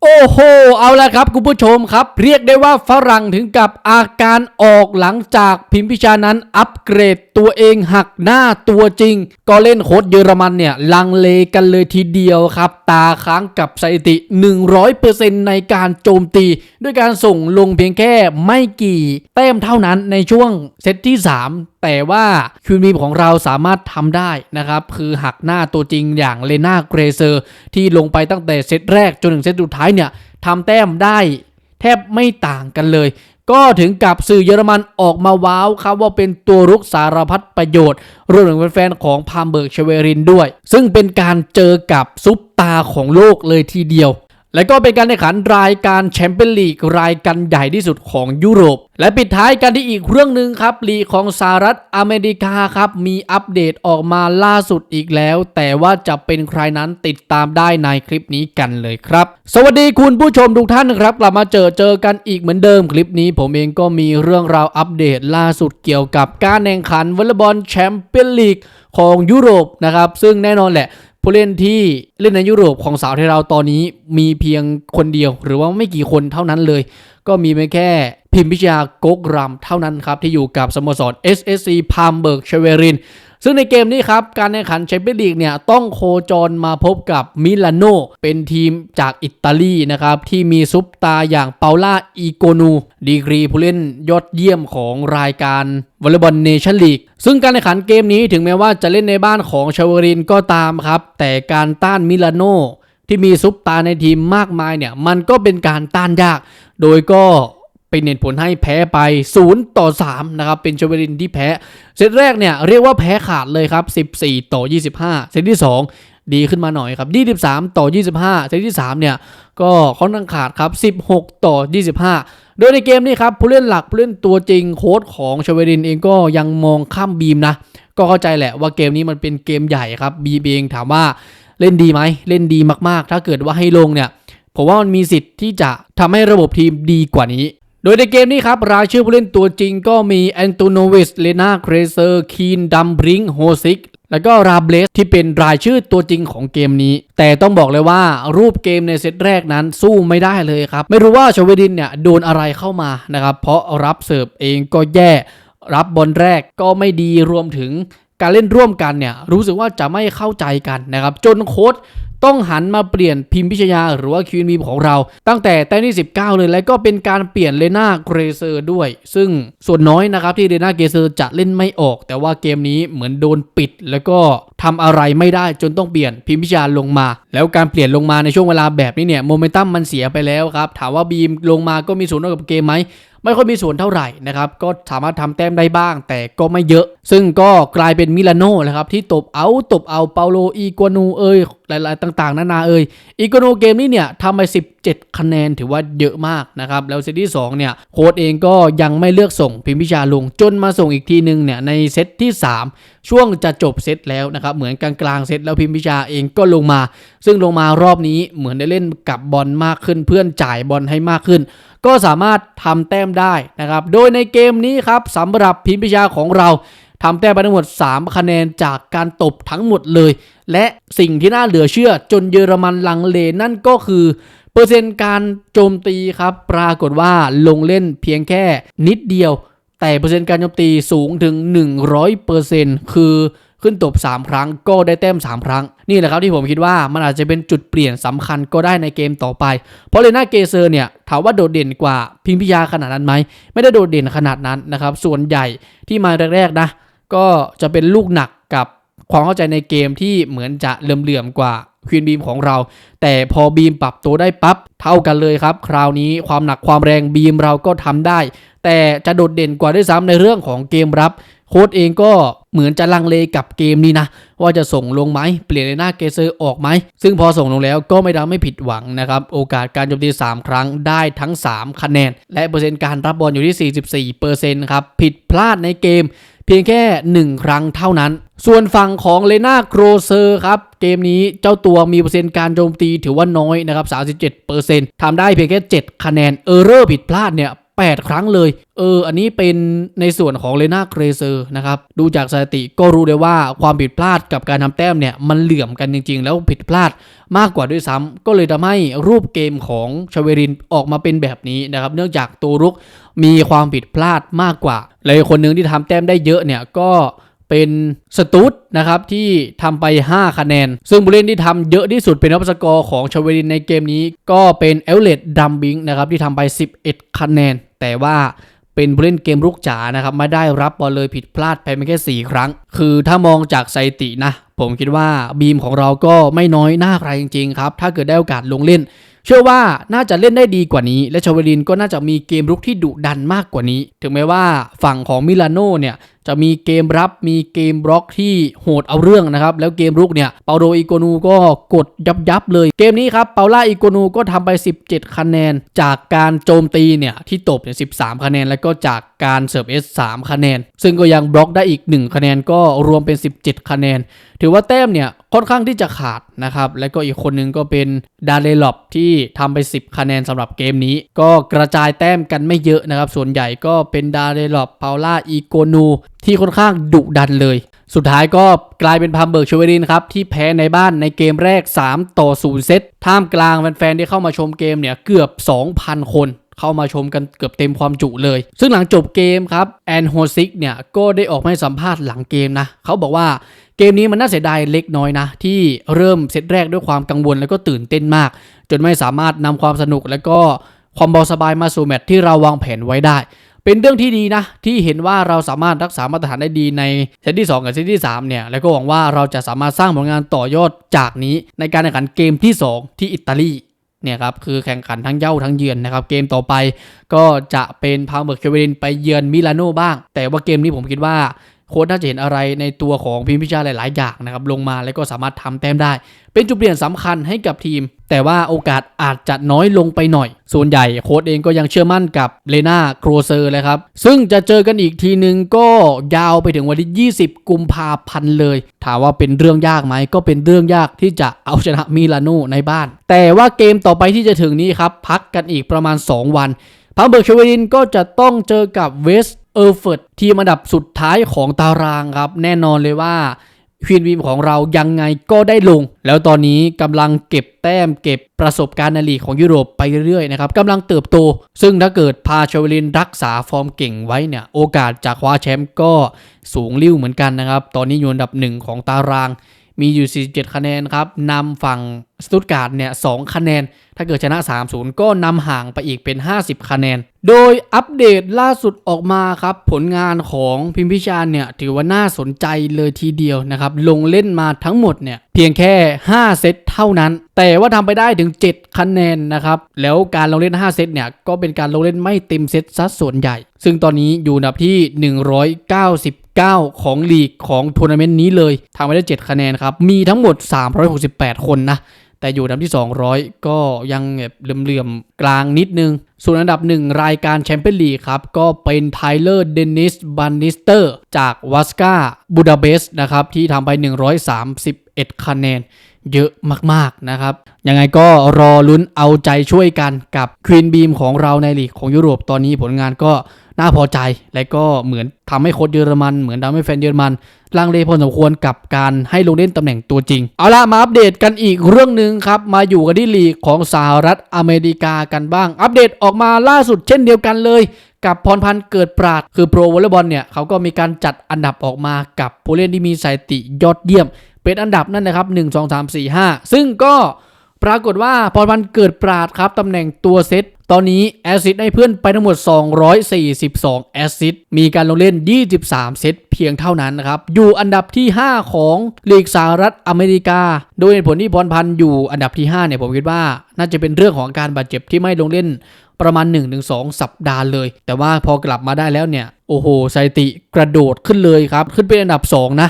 โอ้ โห เอาละครับคุณผู้ชมครับ เรียกได้ว่าฝรั่งถึงกับอาการออกหลังจากพิมพิชานั้นอัปเกรดตัวเองหักหน้าตัวจริง ก็เล่นโค้ดเยอรมันเนี่ย ลังเลกันเลยทีเดียวครับ ตาค้างกับสถิติ 100%ในการโจมตี ด้วยการส่งลงเพียงแค่ไม่กี่แต้มเท่านั้นในช่วงเซตที่ 3แต่ว่าคิวมีของเราสามารถทำได้นะครับ คือหักหน้าตัวจริงอย่างเลนาเกรเซอร์ ที่ลงไปตั้งแต่เซตแรกจนถึงเซตสุดท้ายเนี่ยทำแต้มได้แทบไม่ต่างกันเลย ก็ถึงกับสื่อเยอรมันออกมาว้าวครับว่าเป็นตัวรุกสารพัดประโยชน์รวมถึงแฟนๆของพามเบิร์กเชเวรินด้วย ซึ่งเป็นการเจอกับซุปตาของโลกเลยทีเดียว และก็เป็นการแข่งขันรายการแชมเปี้ยนลีกรายการใหญ่ที่สุดของยุโรป และปิดท้ายกันที่อีกเรื่องหนึ่งครับลีกของสหรัฐอเมริกาครับมีอัปเดตออกมาล่าสุดอีกแล้ว แต่ว่าจะเป็นใครนั้นติดตามได้ในคลิปนี้กันเลยครับ สวัสดีคุณผู้ชมทุกท่านครับกลับมาเจอเจอกันอีกเหมือนเดิมคลิปนี้ ผมเองก็มีเรื่องราวอัปเดตล่าสุดเกี่ยวกับการแข่งขันวอลเลย์บอลแชมเปี้ยนลีกของยุโรปนะครับซึ่งแน่นอนแหละ ผู้เล่นที่เล่นในยุโรปของสาวไทยเราตอนนี้มีเพียงคนเดียว หรือว่าไม่กี่คนเท่านั้นเลย ก็มีไม่แค่พิมพิชยาโกกรัมเท่านั้นครับ ที่อยู่กับสโมสร SSC พามเบิร์กเชเวริน ซึ่งในเกมนี้ครับ การแข่งขันแชมเปี้ยนลีกเนี่ยต้องโคจรมาพบกับมิลานโนเป็นทีมจากอิตาลีนะครับ ที่มีซุปตาอย่างเปาล่าอีโกนู ดีกรีผู้เล่นยอดเยี่ยมของรายการวอลเลย์บอลเนชั่นลีกซึ่งการแข่งขันเกมนี้ถึงแม้ว่าจะเล่นในบ้านของชาวรินก็ตามครับ แต่การต้านมิลานโนที่มีซุปตาในทีมมากมายเนี่ยมันก็เป็นการต้านยาก โดยก็ เป็นเหตุผลให้แพ้ไป 0 ต่อ 3 นะครับ เป็นชเวรินที่แพ้ เซตแรกเนี่ยเรียกว่าแพ้ขาดเลยครับ 14 ต่อ 25 เซตที่ 2 ดีขึ้นมาหน่อยครับ 23 ต่อ 25 เซตที่ 3 เนี่ย ก็ค่อนข้างขาดครับ 16 ต่อ 25 โดยในเกมนี้ครับ ผู้เล่นหลัก ผู้เล่นตัวจริงโค้ชของชเวรินเองก็ยังมองข้ามบีมนะ ก็เข้าใจแหละว่าเกมนี้มันเป็นเกมใหญ่ครับบีเองถามว่าเล่นดีไหมเล่นดีมากๆ ถ้าเกิดว่าให้ลงเนี่ยผมว่ามันมีสิทธิ์ที่จะทำให้ระบบทีมดีกว่านี้ ดยในเกมนี้ครับรายชื่อผู้เล่นตัวจริงก็มีแอนโตโนวิสเลนาเครเซอร์คีนดัมบริงโฮซิกแล้วก็ราเบลสที่เป็นรายชื่อตัวจริงของเกมนี้ แต่ต้องบอกเลยว่ารูปเกมในเซตแรกนั้นสู้ไม่ได้เลยครับ ไม่รู้ว่าชเวดินเนี่ยโดนอะไรเข้ามานะครับ เพราะรับเสิร์ฟเองก็แย่ รับบอลแรกก็ไม่ดีรวมถึง การเล่นร่วมกันเนี่ยรู้สึกว่าจะไม่เข้าใจกันนะครับ จนโค้ชต้องหันมาเปลี่ยนพิมพิชยาหรือว่าคิวบีของเรา ตั้งแต่แต้มที่ 19 เลย และก็เป็นการเปลี่ยนเลนาเกรเซอร์ด้วย ซึ่งส่วนน้อยนะครับที่เลนาเกรเซอร์จะเล่นไม่ออก แต่ว่าเกมนี้เหมือนโดนปิด แล้วก็ทำอะไรไม่ได้จนต้องเปลี่ยนพิมพิชยาลงมา แล้วการเปลี่ยนลงมาในช่วงเวลาแบบนี้เนี่ยโมเมนตัมมันเสียไปแล้วครับถามว่าบีมลงมาก็มีส่วนร่วมกับเกมไหม ไม่ค่อยมีส่วนเท่าไหร่นะครับก็สามารถทำแต้มได้บ้าง แต่ก็ไม่เยอะ ซึ่งก็กลายเป็นมิลานโน่แหละครับที่ตบเอาตบเอาเปาโลอีกัวนูเอย หลายๆ ต่างๆ นานาเอยอีกัวนูเกมนี้เนี่ยทำไป 17 คะแนนถือว่าเยอะมากนะครับ แล้วเซตที่ 2 เนี่ย โค้ดเองก็ยังไม่เลือกส่งพิมพิชาลง จนมาส่งอีกทีนึงเนี่ยในเซตที่ 3 ช่วงจะจบเซตแล้วนะครับ เหมือนกลางๆเซตแล้วพิมพิชาเองก็ลงมา ซึ่งลงมารอบนี้เหมือนได้เล่นกับบอลมากขึ้น เพื่อนจ่ายบอลให้มากขึ้น ก็สามารถทำแต้มได้นะครับโดยในเกมนี้ครับสำหรับพิมพิชาของเรา ทำแต้มไปทั้งหมด 3 คะแนนจากการตบทั้งหมดเลย และสิ่งที่น่าเหลือเชื่อจนเยอรมันลังเลนั่นก็คือ เปอร์เซ็นต์การโจมตีครับ ปรากฏว่าลงเล่นเพียงแค่นิดเดียว แต่เปอร์เซ็นต์การโจมตีสูงถึง 100%คือขึ้นตบ 3 ครั้งก็ได้แต้ม 3 ครั้ง นี่แหละครับที่ผมคิดว่ามันอาจจะเป็นจุดเปลี่ยนสำคัญก็ได้ในเกมต่อไป เพราะเลน่าเกเซอร์เนี่ยถามว่าโดดเด่นกว่าพิมพิยาขนาดนั้นไหม ไม่ได้โดดเด่นขนาดนั้นนะครับ ส่วนใหญ่ที่มาแรกๆนะ ก็จะเป็นลูกหนักกับความเข้าใจในเกมที่เหมือนจะเหลื่อมๆกว่าควีนบีมของเรา แต่พอบีมปรับตัวได้ปั๊บเท่ากันเลยครับ คราวนี้ความหนักความแรงบีมเราก็ทำได้ แต่จะโดดเด่นกว่าด้วยซ้ำในเรื่องของเกมรับ โค้ดเองก็เหมือนจะลังเลกับเกมนี้นะ ว่าจะส่งลงไหมเปลี่ยนในหน้าเกเซอร์ออกไหม ซึ่งพอส่งลงแล้วก็ไม่ทำให้ผิดหวังนะครับ โอกาสการโจมตี 3 ครั้งได้ทั้ง 3 คะแนน และเปอร์เซ็นต์การรับบอลอยู่ที่ 44%ครับผิดพลาดในเกม เพียงแค่ 1 ครั้งเท่านั้น ส่วนฝั่งของเลนาโกรเซอร์ครับเกมนี้เจ้าตัวมีเปอร์เซ็นต์การโจมตีถือว่าน้อยนะครับ 37%ทำได้เพียงแค่ 7 คะแนน เออร์เรอร์ผิดพลาดเนี่ย 8 ครั้งเลย เออ อันนี้เป็นในส่วนของเลนาเกรเซอร์นะครับ ดูจากสถิติก็รู้ได้ว่าความผิดพลาดกับการทำแต้มเนี่ย มันเหลื่อมกันจริง ๆ แล้วผิดพลาดมากกว่าด้วยซ้ำก็เลยทำให้รูปเกมของชเวรินออกมาเป็นแบบนี้นะครับ เนื่องจากตัวรุกมีความผิดพลาดมากกว่า เลยคนหนึ่งที่ทำแต้มได้เยอะเนี่ยก็เป็นสตูดนะครับที่ทำไป 5 คะแนน ซึ่งผู้เล่นที่ทำเยอะที่สุดเป็นอัพสกอร์ของชเวรินในเกมนี้ ก็เป็นเอลเลดดัมบิงนะครับที่ทำไป 11 คะแนน แต่ว่าเป็นผู้เล่นเกมรุกจ๋านะครับไม่ได้รับบอลเลยผิดพลาดไปเพียงแค่ 4 ครั้ง คือถ้ามองจากสถิตินะ ผมคิดว่าบีมของเราก็ไม่น้อยหน้าใครจริงๆครับ ถ้าเกิดได้โอกาสลงเล่น เชื่อว่าน่าจะเล่นได้ดีกว่านี้ และชาวลินก็น่าจะมีเกมรุกที่ดุดันมากกว่านี้ ถึงแม้ว่าฝั่งของมิลานโนเนี่ยจะมีเกมรับมีเกมบล็อกที่โหดเอาเรื่องนะครับ แล้วเกมรุกเนี่ยเปาโดอิโกนูก็กดยับยับเลย เกมนี้ครับเปาล่าอิโกนูก็ทำไป 17 คะแนน จากการโจมตีเนี่ยที่ตบเนี่ย13 คะแนน แล้วก็จากการเสิร์ฟเอส3คะแนน ซึ่งก็ยังบล็อกได้อีก 1 คะแนนก็รวมเป็น 17 คะแนน ถือว่าแต้มเนี่ยค่อนข้างที่จะขาดนะครับ แล้วก็อีกคนนึงก็เป็นดาเลลอบที่ทำไป 10 คะแนนสำหรับเกมนี้ ก็กระจายแต้มกันไม่เยอะนะครับ ส่วนใหญ่ก็เป็นดาเลลอบเปาล่าอีโกนูที่ค่อนข้างดุดันเลย สุดท้ายก็กลายเป็นพัมเบิร์กชเวรินครับ ที่แพ้ในบ้านในเกมแรก 3 ต่อ 0 เซตท่ามกลางแฟนๆที่เข้ามาชมเกมเนี่ยเกือบ 2,000 คน เข้ามาชมกันเกือบเต็มความจุเลย ซึ่งหลังจบเกมครับแอนโฮซิกเนี่ยก็ได้ออกมาให้สัมภาษณ์หลังเกมนะเขาบอกว่าเกมนี้มันน่าเสียดายเล็กน้อยนะ ที่เริ่มเซตแรกด้วยความกังวลแล้วก็ตื่นเต้นมาก จนไม่สามารถนำความสนุกและก็ความเบาสบายมาสู่แมตช์ที่เราวางแผนไว้ได้ เป็นเรื่องที่ดีนะ ที่เห็นว่าเราสามารถรักษามาตรฐานได้ดีในเซตที่ 2 กับเซตที่ 3 เนี่ย แล้วก็หวังว่าเราจะสามารถสร้างผลงานต่อยอดจากนี้ในการแข่งขันเกมที่ 2 ที่อิตาลี เนี่ยครับคือแข่งขันทั้งเย้าทั้งเยือนนะครับเกมต่อไปก็จะเป็นพาวเบิร์กเคเวรินไปเยือนมิลานโนบ้าง แต่ว่าเกมนี้ผมคิดว่าโค้ชน่าจะเห็นอะไรในตัวของพิมพิชาหลาย ๆ อย่างนะครับลงมาแล้วก็สามารถทำแต้มได้ เป็นจุดเปลี่ยนสำคัญให้กับทีม แต่ว่าโอกาสอาจจะน้อยลงไปหน่อย ส่วนใหญ่โค้ชเองก็ยังเชื่อมั่นกับเลนาโครเซอร์เลยครับ ซึ่งจะเจอกันอีกทีนึงก็ยาวไปถึงวันที่ 20 กุมภาพันธ์เลย ถามว่าเป็นเรื่องยากไหม ก็เป็นเรื่องยากที่จะเอาชนะมิลานโนในบ้าน แต่ว่าเกมต่อไปที่จะถึงนี้ครับ พักกันอีกประมาณ 2 วันพัมเบิร์กชเวรินก็จะต้องเจอกับเวสเออร์เฟิร์ดทีมอันดับสุดท้ายของตารางครับ แน่นอนเลยว่า ควีนวีมของเรายังไงก็ได้ลง แล้วตอนนี้กำลังเก็บแต้มเก็บประสบการณ์ในลีกของยุโรปไปเรื่อยๆนะครับกำลังเติบโต ซึ่งถ้าเกิดพาชเวลินรักษาฟอร์มเก่งไว้เนี่ย โอกาสจะคว้าแชมป์ก็สูงลิ้วเหมือนกันนะครับ ตอนนี้อยู่อันดับหนึ่งของตาราง มีอยู่ 47 คะแนนครับนำฝั่งสตุตการ์ดเนี่ย2คะแนน ถ้าเกิดชนะ 3-0 ก็นำห่างไปอีกเป็น 50 คะแนน โดยอัปเดตล่าสุดออกมาครับ ผลงานของพิมพิชาเนี่ยถือว่าน่าสนใจเลยทีเดียวนะครับ ลงเล่นมาทั้งหมดเนี่ยเพียงแค่ 5 เซตเท่านั้น แต่ว่าทำไปได้ถึง 7 คะแนนนะครับ แล้วการลงเล่น 5 เซตเนี่ยก็เป็นการลงเล่นไม่เต็มเซตซะส่วนใหญ่ ซึ่งตอนนี้อยู่อันดับที่ 190 9 ของลีกของทัวร์นาเมนต์นี้เลยทำไปได้ 7 คะแนนครับ มีทั้งหมด 368 คนนะ แต่อยู่อันดับที่ 200 ก็ยังแบบเหลื่อมๆ กลางนิดนึง ส่วนอันดับหนึ่งรายการแชมเปี้ยนลีกครับ ก็เป็นไทเลอร์เดนิสบันนิสเตอร์จากวัสกาบูดาเปสต์นะครับ ที่ทำไป 131 คะแนน เยอะมากๆนะครับ ยังไงก็รอลุ้นเอาใจช่วยกันกับควีนบีมของเราในลีกของยุโรปตอนนี้ผลงานก็น่าพอใจ และก็เหมือนทำให้โค้ชเยอรมัน เหมือนทำให้แฟนเยอรมันลังเลพอสมควรกับการให้ลงเล่นตำแหน่งตัวจริง เอาล่ะ มาอัปเดตกันอีกเรื่องหนึ่งครับ มาอยู่กันที่ลีกของสหรัฐอเมริกากันบ้าง อัปเดตออกมาล่าสุดเช่นเดียวกันเลย กับพรพันธ์เกิดปราด คือโปรวอลเลย์บอลเนี่ยเขาก็มีการจัดอันดับออกมากับผู้เล่นที่มีสถิติยอดเยี่ยม เป็นอันดับนั่นนะครับ 1 2 3 4 5 ซึ่งก็ปรากฏว่าพรพันเกิดปราดครับตำแหน่งตัวเซตตอนนี้แอสซิสต์ให้เพื่อนไปทั้งหมด 242 แอสซิสต์มีการลงเล่น 23 เซตเพียงเท่านั้นนะครับ อยู่อันดับที่ 5 ของลีกสหรัฐอเมริกา โดยเหตุผลที่พรพันธ์อยู่อันดับที่ 5 เนี่ยผมคิดว่า น่าจะเป็นเรื่องของการบาดเจ็บที่ไม่ลงเล่นประมาณ 1-2 สัปดาห์เลย แต่ว่าพอกลับมาได้แล้วเนี่ย โอ้โหสถิติกระโดดขึ้นเลยครับ ขึ้นเป็นอันดับ 2 นะ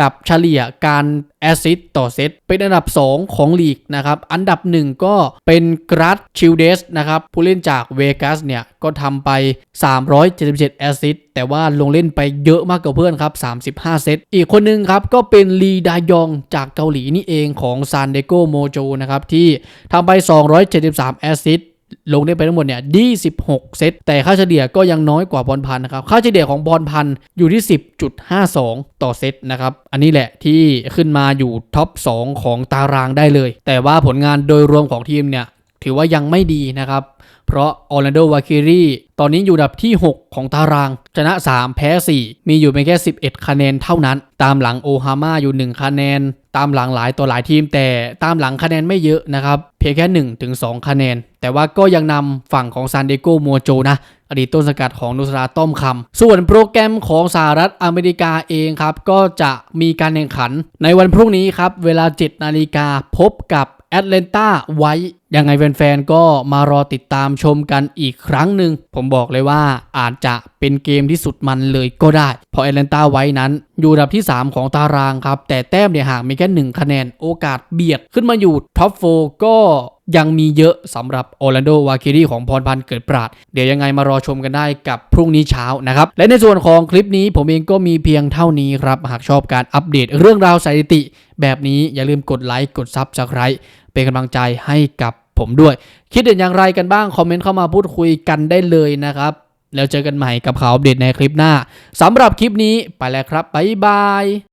กับเฉลี่ยการแอซิสต์ต่อเซตเป็นอันดับ 2 ของลีกนะครับอันดับ 1 ก็เป็นกรัตชิลเดสนะครับผู้เล่นจากเวกัสเนี่ยก็ทำไป 377 แอสซิสต์แต่ว่าลงเล่นไปเยอะมากกว่าเพื่อนครับ 35 เซตอีกคนนึงครับก็เป็นลีดายองจากเกาหลีนี่เองของซานเดโกโมโจนะครับที่ทำไป 273 แอสซิสต์ ลงได้ไปทั้งหมดเนี่ย26 เซต แต่ค่าเฉลี่ยก็ยังน้อยกว่าบอลพันนะครับ ค่าเฉลี่ยของบอลพันอยู่ที่ 10.52 ต่อเซตนะครับ อันนี้แหละที่ขึ้นมาอยู่ท็อป 2 ของตารางได้เลย แต่ว่าผลงานโดยรวมของทีมเนี่ย ถือว่ายังไม่ดีนะครับ เพราะออร์แลนโดวาคิรีตอนนี้อยู่ดับที่ 6 ของตาราง ชนะ 3 แพ้ 4 มีอยู่เพียงแค่ 11 คะแนนเท่านั้น ตามหลังโอฮาม่าอยู่ 1 คะแนน ตามหลังหลายต่อหลายทีม แต่ตามหลังคะแนนไม่เยอะนะครับเพียงแค่1ถึง2คะแนน แต่ว่าก็ยังนำฝั่งของซานเดโกโมโจนะ อดีตต้นสกัดของนุสราต้อมคำส่วนโปรแกรมของสหรัฐอเมริกาเองครับ ก็จะมีการแข่งขันในวันพรุ่งนี้ครับ เวลา 7 นาฬิกาพบกับ แอตแลนตาไว้ยังไงแฟนๆก็มารอติดตามชมกันอีกครั้งหนึ่ง ผมบอกเลยว่าอาจจะเป็นเกมที่สุดมันเลยก็ได้ เพราะแอตแลนตาไว้นั้น อยู่อันดับที่ 3 ของตารางครับ แต่แต้มเนี่ยห่างมีแค่ 1 คะแนนโอกาสเบียดขึ้นมาอยู่ท็อปโฟก็ ยังมีเยอะสำหรับออร์แลนโดวาคิรีของพรพันธ์เกิดปราด เดี๋ยวยังไงมารอชมกันได้กับพรุ่งนี้เช้านะครับ และในส่วนของคลิปนี้ผมเองก็มีเพียงเท่านี้ครับ หากชอบการอัปเดตเรื่องราวสถิติ แบบนี้อย่าลืมกดไลค์กดซับสไคร b e เป็นกำลังใจให้กับผมด้วย คิดเห็นอย่างไรกันบ้าง คอมเมนต์เข้ามาพูดคุยกันได้เลยนะครับ แล้วเจอกันใหม่กับข่าวอัปเดตในคลิปหน้าสำหรับคลิปนี้ไปแล้วครับบ๊ายบาย